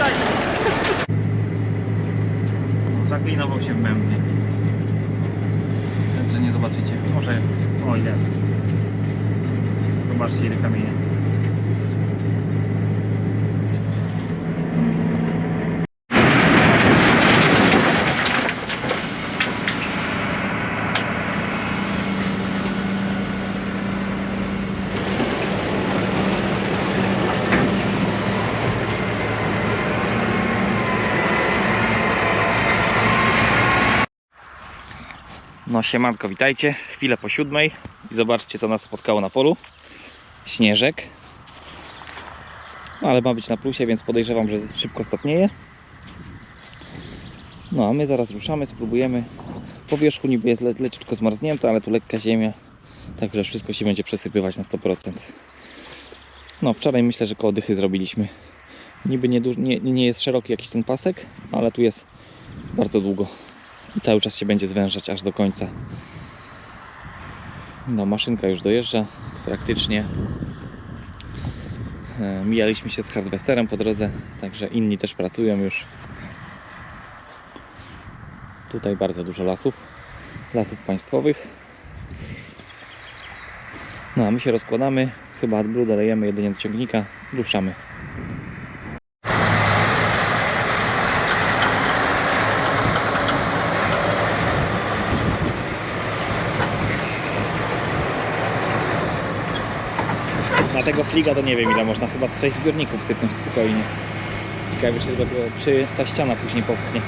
tak. Zaklinował się w bębnie. Także nie zobaczycie. Może... O, jest. Zobaczcie ile kamienia. No siemanko, witajcie. Chwilę po siódmej i zobaczcie co nas spotkało na polu. Śnieżek. No, ale ma być na plusie, więc podejrzewam, że szybko stopnieje. No a my zaraz ruszamy, spróbujemy. Po wierzchu niby jest le leciutko zmarznięte, ale tu lekka ziemia. Także wszystko się będzie przesypywać na 100%. No wczoraj myślę, że koło dychy zrobiliśmy. Niby nie, nie, nie jest szeroki jakiś ten pasek, ale tu jest bardzo długo i cały czas się będzie zwężać aż do końca. No, maszynka już dojeżdża praktycznie. E, Mijaliśmy się z Hardwesterem po drodze, także inni też pracują już. Tutaj bardzo dużo lasów, lasów państwowych. No a my się rozkładamy, chyba AdBlue dolejemy jedynie do ciągnika, ruszamy. Na tego fliga to nie wiem ile można, chyba z 6 zbiorników sypnąć spokojnie. Ciekawe czy, czy ta ściana później popchnie.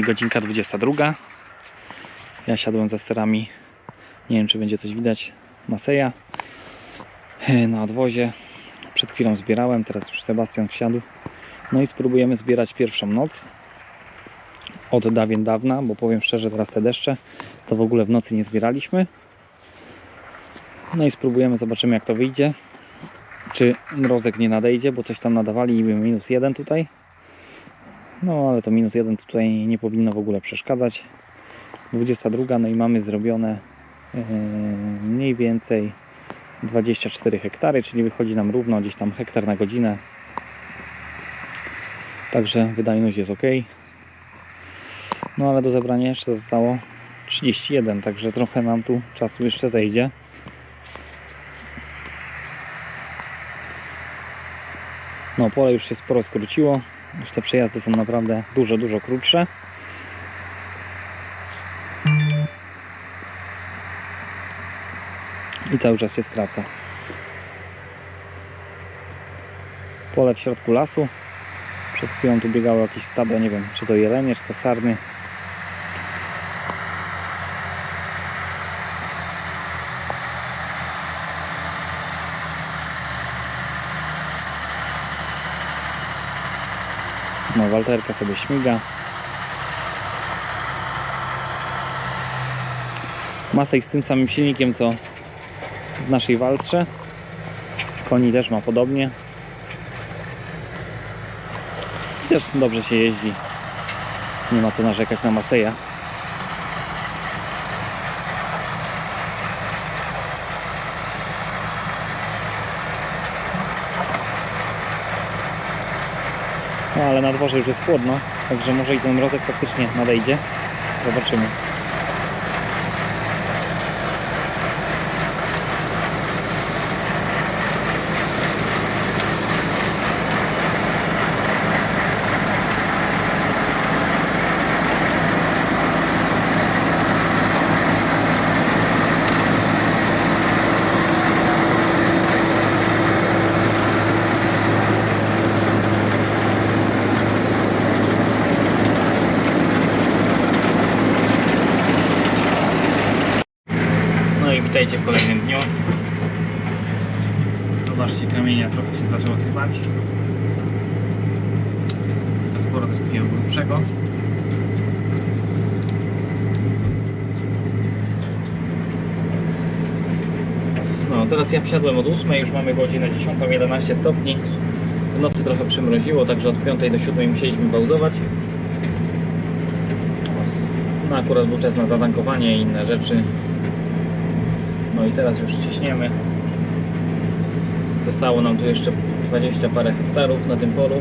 I godzinka 22. Ja siadłem za sterami. Nie wiem, czy będzie coś widać. Maseja e, na odwozie. Przed chwilą zbierałem, teraz już Sebastian wsiadł. No i spróbujemy zbierać pierwszą noc. Od dawien dawna, bo powiem szczerze, teraz te deszcze to w ogóle w nocy nie zbieraliśmy. No i spróbujemy, zobaczymy jak to wyjdzie. Czy mrozek nie nadejdzie, bo coś tam nadawali, niby minus jeden tutaj. No ale to minus jeden tutaj nie powinno w ogóle przeszkadzać. 22, no i mamy zrobione e, mniej więcej 24 hektary, czyli wychodzi nam równo gdzieś tam hektar na godzinę. Także wydajność jest ok. No ale do zebrania jeszcze zostało 31, także trochę nam tu czasu jeszcze zejdzie. No pole już się sporo skróciło. Już te przejazdy są naprawdę dużo, dużo krótsze. I cały czas się skraca. Pole w środku lasu. Przed chwilą tu biegało jakieś stado, nie wiem czy to jelenie, czy to sarny. No, Walterka sobie śmiga. Masej z tym samym silnikiem co w naszej waltrze. Koni też ma podobnie. I też dobrze się jeździ. Nie ma co narzekać na Maseja. No ale na dworze już jest chłodno, także może i ten mrozek faktycznie nadejdzie. Zobaczymy. No witajcie w kolejnym dniu. Zobaczcie, kamienia trochę się zaczęło sypać. To sporo też takiego grubszego. No, teraz ja wsiadłem od 8, już mamy godzinę 10, 11 stopni. W nocy trochę przymroziło, także od 5 do 7 musieliśmy pauzować. No akurat był czas na zatankowanie i inne rzeczy. No i teraz już ciśniemy. Zostało nam tu jeszcze 20 parę hektarów na tym polu.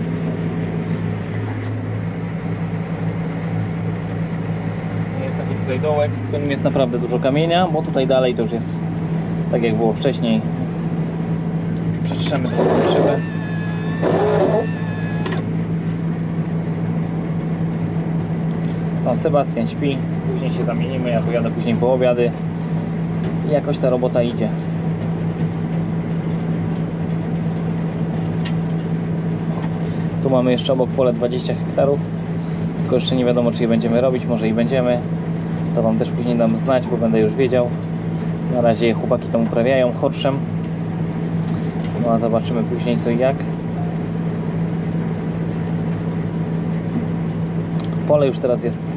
Jest taki tutaj dołek, w którym jest naprawdę dużo kamienia, bo tutaj dalej to już jest tak jak było wcześniej. Przetrzemy tą szybę. No, Sebastian śpi, później się zamienimy, ja pojadę później po obiady i jakoś ta robota idzie. Tu mamy jeszcze obok pole 20 hektarów, tylko jeszcze nie wiadomo czy je będziemy robić, może i będziemy. To Wam też później dam znać, bo będę już wiedział. Na razie chłopaki tam uprawiają horszem. No a zobaczymy później co i jak. Pole już teraz jest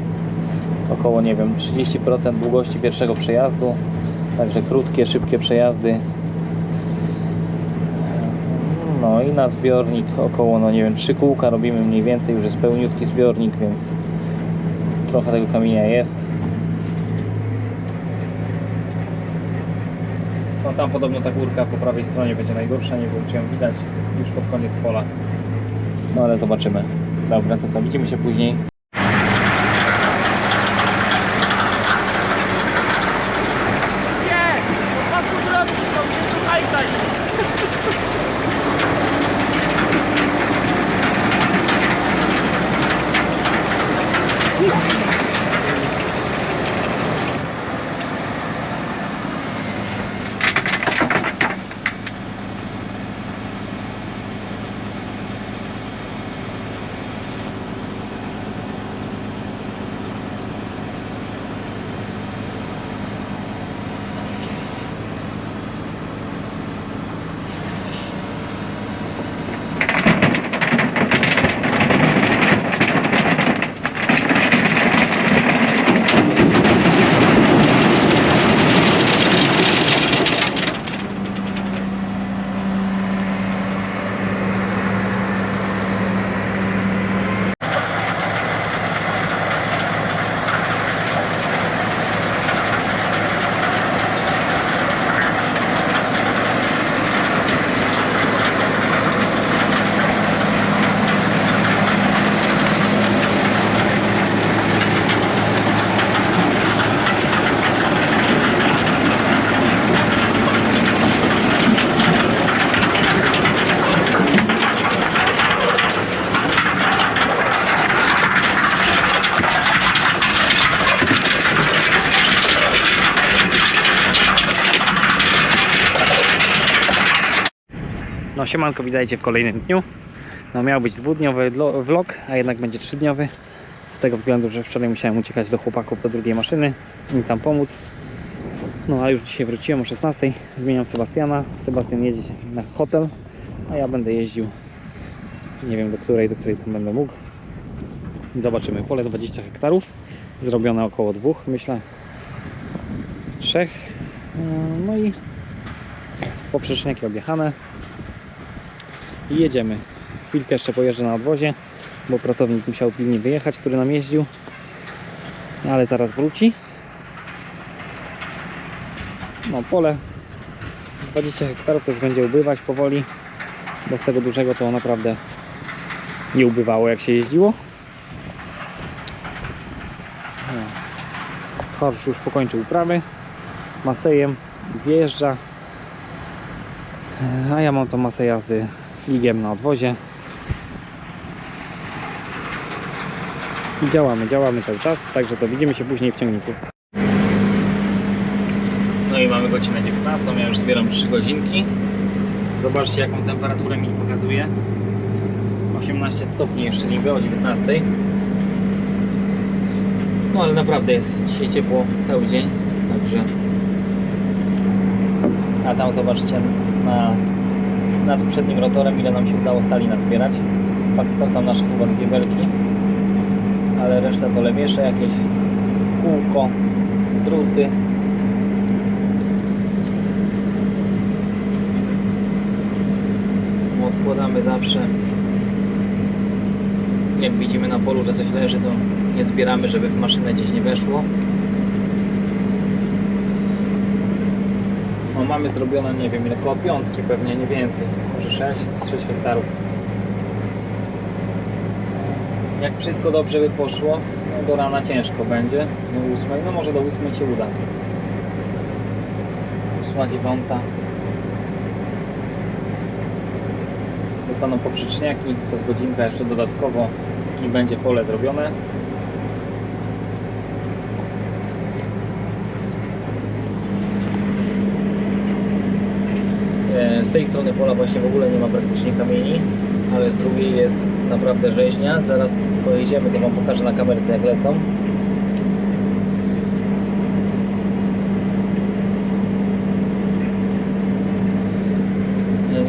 około, nie wiem, 30% długości pierwszego przejazdu. Także krótkie, szybkie przejazdy. No i na zbiornik około, no nie wiem, 3 kółka robimy mniej więcej. Już jest pełniutki zbiornik, więc trochę tego kamienia jest. No tam podobno ta górka po prawej stronie będzie najgorsza, nie wiem czy ją widać już pod koniec pola. No ale zobaczymy. Dobra, to co, widzimy się później. No siemanko, witajcie w kolejnym dniu. No miał być dwudniowy vlog, a jednak będzie trzydniowy. Z tego względu, że wczoraj musiałem uciekać do chłopaków do drugiej maszyny, im tam pomóc. No a już dzisiaj wróciłem o 16. Zmieniam Sebastiana. Sebastian jedzie na hotel, a ja będę jeździł nie wiem do której, do której tam będę mógł. Zobaczymy. Pole 20 hektarów. Zrobione około dwóch, myślę. Trzech. No i poprzeczniaki objechane i jedziemy. Chwilkę jeszcze pojeżdżę na odwozie, bo pracownik musiał pilnie wyjechać, który nam jeździł, ale zaraz wróci. No pole 20 hektarów to już będzie ubywać powoli, bo z tego dużego to naprawdę nie ubywało jak się jeździło. No. Horsz już pokończył uprawy z Masejem, zjeżdża, a ja mam tą masę jazdy fligiem na odwozie. I działamy, działamy cały czas, także co, widzimy się później w ciągniku. No i mamy godzinę 19, ja już zbieram 3 godzinki. Zobaczcie jaką temperaturę mi pokazuje. 18 stopni jeszcze niby o 19. No ale naprawdę jest dzisiaj ciepło cały dzień, także... A tam zobaczcie na nad przednim rotorem, ile nam się udało stali nazbierać. Fakt są tam nasze chyba dwie belki, ale reszta to lewiesze, jakieś kółko, druty. Odkładamy zawsze. Jak widzimy na polu, że coś leży, to nie zbieramy, żeby w maszynę gdzieś nie weszło. No mamy zrobione, nie wiem ile, koło piątki pewnie, nie więcej. Może 6, z 6 hektarów. Jak wszystko dobrze by poszło, no do rana ciężko będzie, do 8, no może do 8 się uda. 8, 9. Zostaną poprzeczniaki, to z godzinka jeszcze dodatkowo i będzie pole zrobione. E, Z tej strony pola właśnie w ogóle nie ma praktycznie kamieni, ale z drugiej jest naprawdę rzeźnia. Zaraz pojedziemy, to Wam pokażę na kamerce jak lecą.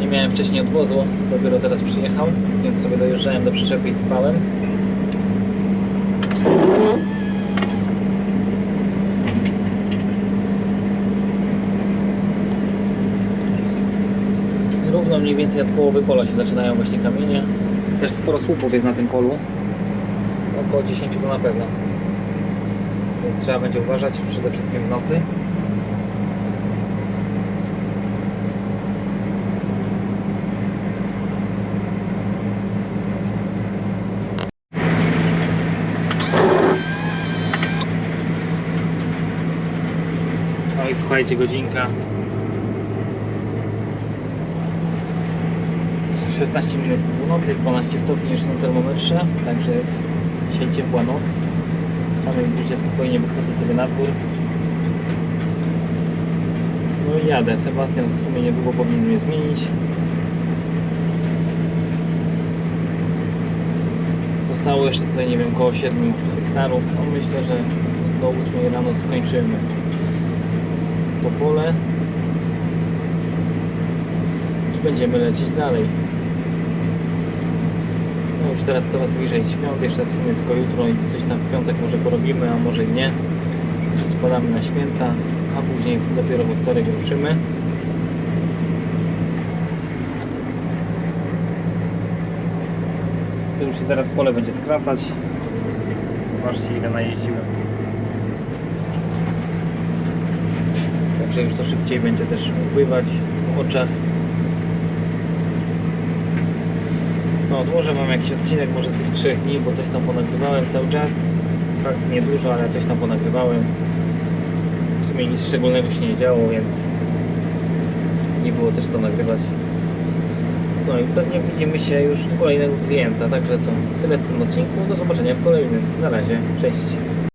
Nie miałem wcześniej odwozu, dopiero teraz przyjechał, więc sobie dojeżdżałem do przyczepy i sypałem. Równo mniej więcej od połowy pola się zaczynają właśnie kamienie. Też sporo słupów jest na tym polu. Około 10 to na pewno. Więc trzeba będzie uważać przede wszystkim w nocy. No i słuchajcie, godzinka 16 minut północy, 12 stopni jeszcze na termometrze, także jest dzisiaj ciepła noc. W samej budzie spokojnie wychodzę sobie na dwór. No i jadę. Sebastian w sumie niedługo powinien mnie zmienić. Zostało jeszcze tutaj, nie wiem, około 7 hektarów. No myślę, że do 8 rano skończymy to pole i będziemy lecieć dalej. Już teraz coraz bliżej świąt, jeszcze w sumie tylko jutro i coś tam w piątek może porobimy, a może i nie. Spadamy na święta, a później dopiero we wtorek ruszymy. Już się teraz pole będzie skracać. Zobaczcie ile najeździłem. Także już to szybciej będzie też upływać w oczach. No, złożę Wam jakiś odcinek może z tych trzech dni, bo coś tam ponagrywałem cały czas. Tak, nie dużo, ale coś tam ponagrywałem. W sumie nic szczególnego się nie działo, więc nie było też co nagrywać. No i pewnie widzimy się już u kolejnego klienta, także co, tyle w tym odcinku. Do zobaczenia w kolejnym. Na razie, cześć.